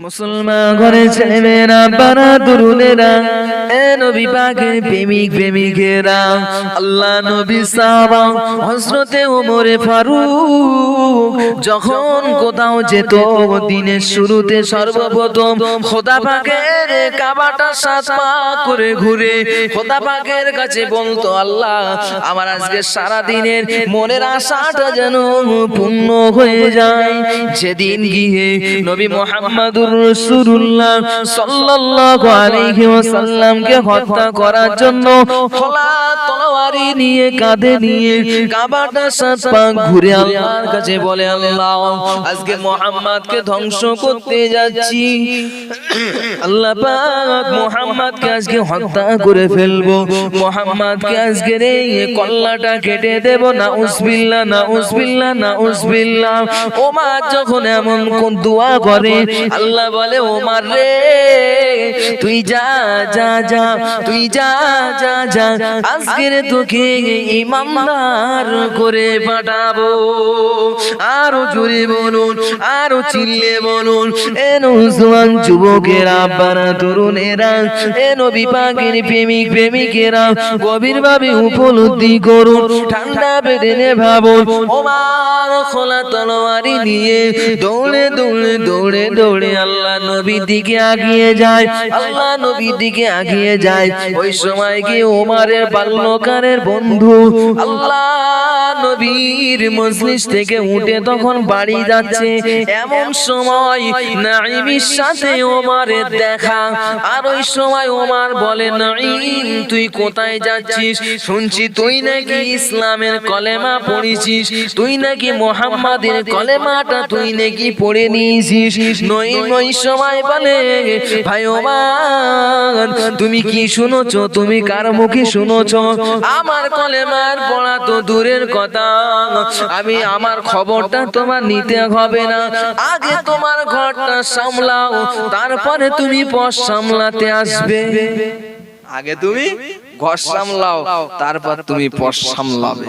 মুসলমান ঘরে ছেলেমেয়েরা বানা দুরুদেরা নবী পাকের প্রেমিক প্রেমিকেরা। আল্লাহ নবী সাহাবা হযরতে ওমরে ফারুক যখন কোথাও যেত, দিনের শুরুতে সর্বপ্রথম খোদা পাকের কাবাটা সাত করে ঘুরে খোদা পাকের কাছে বলতো, আল্লাহ, আমার আজকে সারা দিনের মনের আশাটা যেন পূর্ণ হয়ে যায়। যেদিন গিয়ে নবী মোহাম্মদুর রাসূলুল্লাহ সাল্লাল্লাহু আলাইহি ওয়াসাল্লামকে হত্যা করার জন্য তলোয়ারি নিয়ে কাঁধে নিয়ে কাবাটা সাত পা ঘুরে আল্লাহর কাছে বলে, আল্লাহ, আজকে মোহাম্মদকে ধ্বংস করতে যাচ্ছি। আল্লাহ পাক আজকে হত্যা করে ফেলব। আজকে রে কল্লাটা কেটে দেব। না উসবিল্লা না উসবিল্লা না উসবিল্লা যখন এমন কোন দোয়া করে, আল্লাহ বলে রে, তুই যা যা যা, তুই যা যা যা আজকের তোকে ইমামদার করে পাঠাবো। আরও জোরে বলুন, আরও চিল্লে বলুন, এ নৌজওয়ান যুবকেরা আব্বারা এ নবী প্রেমিক প্রেমিকেরা উপলব্ধি করুন, ঠান্ডা ওমার খোলা তলোয়ারি নিয়ে দৌড়ে দৌড়ে দৌড়ে দৌড়ে আল্লাহ নবীর দিকে আগিয়ে যায়, আল্লাহ নবীর দিকে আগিয়ে যায়। ওই সময় কি ওমারের বাল্যকারের বন্ধু, আল্লাহ নবীর মজলিস থেকে উঠে তখন বাড়ি যাচ্ছে। এমন সময় নাইমির সাথে ওমারের দেখা। আর ওই সময় ওমার বলে নাইম তুই কোথায় যাচ্ছিস? শুনছি তুই নাকি ইসলামের কলেমা পড়েছিস? তুই নাকি মোহাম্মদের কলেমাটা তুই নাকি পড়ে নিয়েছিস? নই নই সময় বলে ভাই ওমান তুমি কি শুনোছো? তুমি কার মুখে শুনোছো? আমার কলেমার পড়া তো দূরের আমি আমার খবরটা তোমার নিতে হবে না। আগে তোমার ঘরটা সামলাও, তারপরে তুমি পথ সামলাতে আসবে। আগে তুমি ঘর সামলাও, তারপর তুমি পথ সামলাবে।